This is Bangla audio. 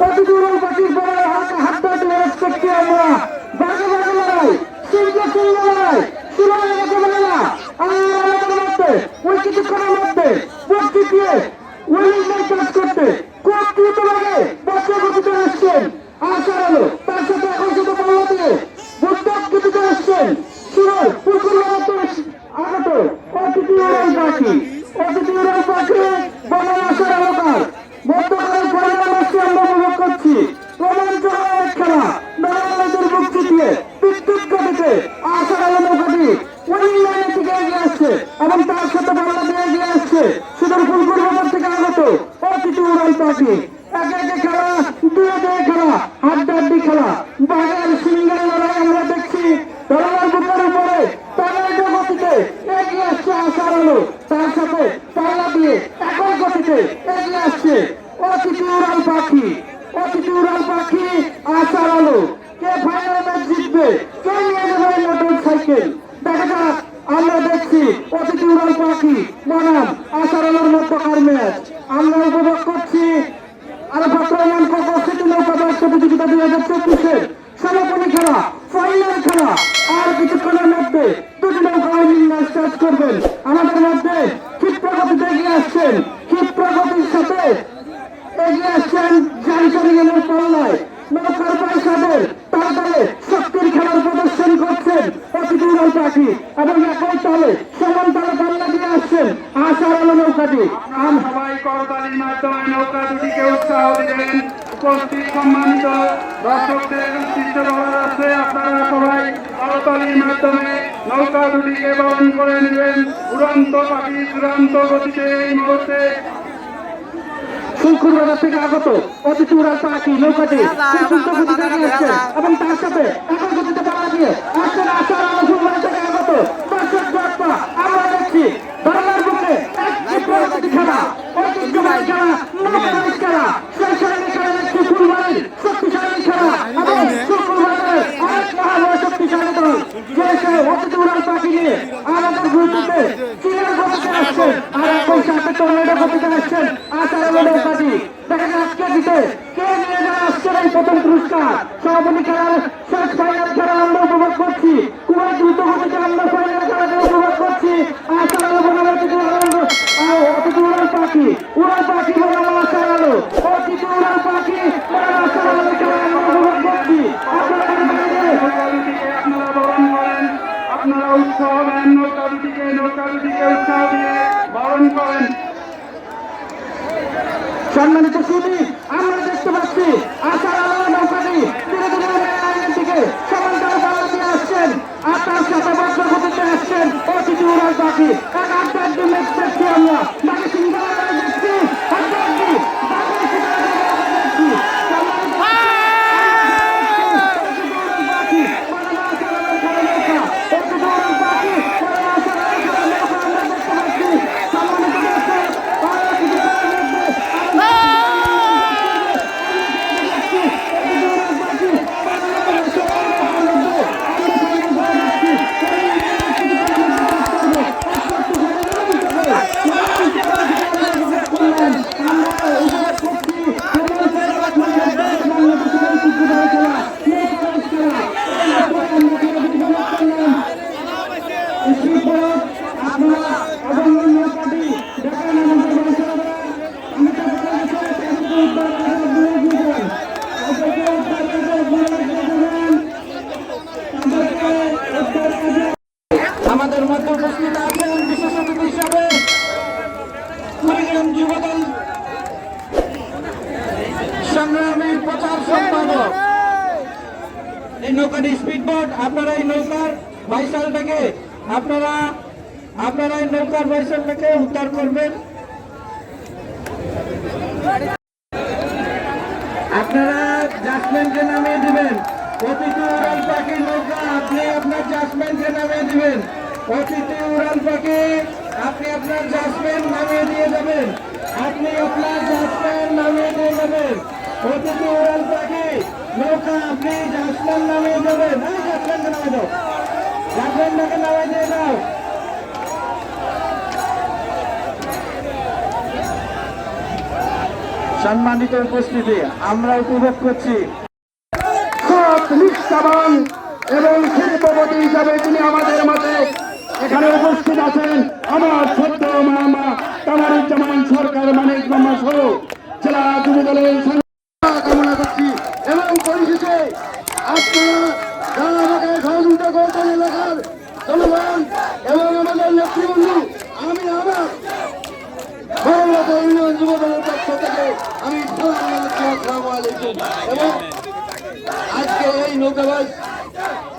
উড়াল পাখির বলার হালকা হাত ধরে ম্যানেজ করছি আমরা? বাঘে বাঘে লড়াই। সিংহে সিংহ লড়াই। সুরায় মতো মেলা আর আমাদের মধ্যে ওই কিছুক্ষণের মধ্যে বক্তি দিয়ে উইলিং কাজ করতে খুব দ্রুত লাগে। বছর গতিতে আসছেন। আশা আলো তার সাথে সুরল পুকুর মতো আগত অতিথি উড়াল পাখি অতিথি উড়াল পাখি বনাম আশার আলোকার মধ্যকালের পরিমাণ আসছে আমরা উপভোগ করছি রোমাঞ্চকর এক খেলা দাঁড়ানোদের বুক চিতিয়ে বিদ্যুৎ গতিতে আশার আলো নৌকাটি উইনিং লাইনের দিকে এগিয়ে আসছে এবং তার সাথে বাংলা দিয়ে এগিয়ে আসছে সুদূর ফুলপুর বাজার আগত উড়াল পাখি একে খেলা দুয়ে খেলা হাড্ডাহাড্ডি খেলা। বাঘের লড়াই আমরা দেখছি। বুকের উপরে এগিয়ে তার সাথে এগিয়ে আসছে পাখি। উড়াল পাখি কে আমরা দেখছি অতিথি উড়াল পাখি। বনাম আশার আলোর মধ্যকার ম্যাচ আমরা উপভোগ করছি আর বর্তমান উপস্থিত নৌকাবাস প্রতিযোগিতা দুই হাজার চব্বিশের সমাপনী খেলা ফাইনাল খেলা আর কিছুক্ষণের মধ্যে দুটি নৌকা ম্যাচ স্টার্ট করবেন আমাদের মধ্যে ক্ষিপ্র গতিতে এগিয়ে আসছেন। ক্ষিপ্র গতির সাথে এগিয়ে আসছেন জানকারি পাল্লায়। নৌকার পয়সাদের তার দলে শক্তির খেলার প্রদর্শন করছেন অতিথি উড়াল পাখি এবং একই তালে সমান তালে পাল্লা দিয়ে আসছেন আশার আলো নৌকাটি। সবাই করতালির মাধ্যমে নৌকা দুটিকে উৎসাহ দিলেন। উপস্থিত সম্মানিত দর্শকদের উদ্দেশ্য বলার আছে। আপনারা সবাই করতালির মাধ্যমে নৌকা দুটিকে বরণ করে নেবেন। উড়ন্ত পাখি চূড়ান্ত গতিতে এই মুহূর্তে ফুলকুর থেকে আগত অতিথি উড়াল পাখি নৌকাটি আসছে এবং তার সাথে একই গতিতে পাড়া দিয়ে আসছেন আশার আলো ফুলবাড়ি থেকে আগত দর্শক জটপা আমরা দেখছি ধর্মের বুকে এক ক্ষিপ্র গতি খেলা ঐতিহ্যবাহী খেলা নৌকাবাড়ির খেলা সেই খেলাকে খেলা দেখছি ফুলবাড়ির শক্তিশালী খেলা এবং শুক্রবারের অনেক মহাবড় শক্তিশালী দল যে সে অতিথি উড়াল পাখি নিয়ে আমাদের গ্রুপটিতে চীনের গতিতে আর একই সাথে টর্নেডো গতিতে আসছেন আশার আলো নৌকাটি দেখা যাক কে নিয়ে আসছেন এই প্রথম পুরস্কার। সভাপতি খেলার শেষ ফাইনাল খেলা আমরা উপভোগ করছি। খুবই দ্রুত গতিতে আমরা ফাইনাল খেলাকে উপভোগ করছি। আশার আলো বনাম অতিথি উড়াল আহ, অতিথি পাখি উড়াল পাখি বনাম আশার আলো। অতিথি পাখি বনাম আশার আলো খেলা আমরা উপভোগ করছি আপনারা কোনো বাইরে নৌকা দুটিকে আপনারা বরণ করেন আপনারা সম্মানিত সুদী আমরা দেখতে পাচ্ছি আশার আলো নৌকাটি ধীরে ধীরে উড়ে লাইনের দিকে। পাল্লা দিয়ে আসছেন আর তার সাথে বজ্র গতিতে আসছেন অতিথি উড়াল পাখি। এক আড্ডার দিন দেখছি আমরা। বাকি সিংহ দেখছি আড্ডার দিন বাকি সিংহ দেখছি সম্মানিত পাখি বড় আশার আলোর খেলা নৌকা অতিথি উড়াল পাখি বড় আশার আলোর খেলা নৌকা আমরা দেখতে পাচ্ছি সম্মানিত দর্শক আর কিছু সময়ের মধ্যে আপনারা অবলম্বন নৌকাটি দেখেন আমাদের বয়সেরা আমি তো উদ্ধার করে দিয়ে দিবেন ওদেরকে উদ্ধার করে দিয়ে দিবেন তাদেরকে উদ্ধার করে আমাদের মধ্যে উপস্থিত আছেন বিশেষ অতিথি হিসাবে কুড়িগ্রাম যুবদল। সংগ্রামীর প্রচার সম্পাদক। এই নৌকাটি স্পিডবোট আপনারা এই নৌকার বাইসালটাকে আপনারা আপনারা এই নৌকার বাইসালটাকে উদ্ধার করবেন। আপনারা জাসমেন্টকে নামিয়ে দিবেন। অতিথি উড়াল পাখি নৌকা, আপনি আপনার জাসমেন্টকে নামিয়ে দিবেন। অতিথি উড়াল পাখি আপনি আপনার জাসমেন্ট নামিয়ে দিয়ে যাবেন। আপনি আপনার জাসমেন্ট নামিয়ে দিয়ে যাবেন। অতিথি উড়াল পাখি নৌকা, আপনি জাসমেন্ট নামিয়ে যাবেন এই জাসমেন্টকে নামিয়ে নামিয়ে দিয়ে দাও সম্মানিত উপস্থিতি, আমরা উপভোগ করছি। এবং শিল্পপতি হিসাবে তিনি আমাদের মাঝে এখানে উপস্থিত আছেন আমার ছোট্ট মামা কামারুজ্জামান সরকার মানিক মামা সহ জেলা যুব দলের কামনা করছি। এবং পরিশেষে আপনারা সহযোগিতা করছেন এলাকার জনগণ এবং আমাদের নেতৃবন্ধু আমি আমার থেকে আমি আজকে এই নৌকাবাজ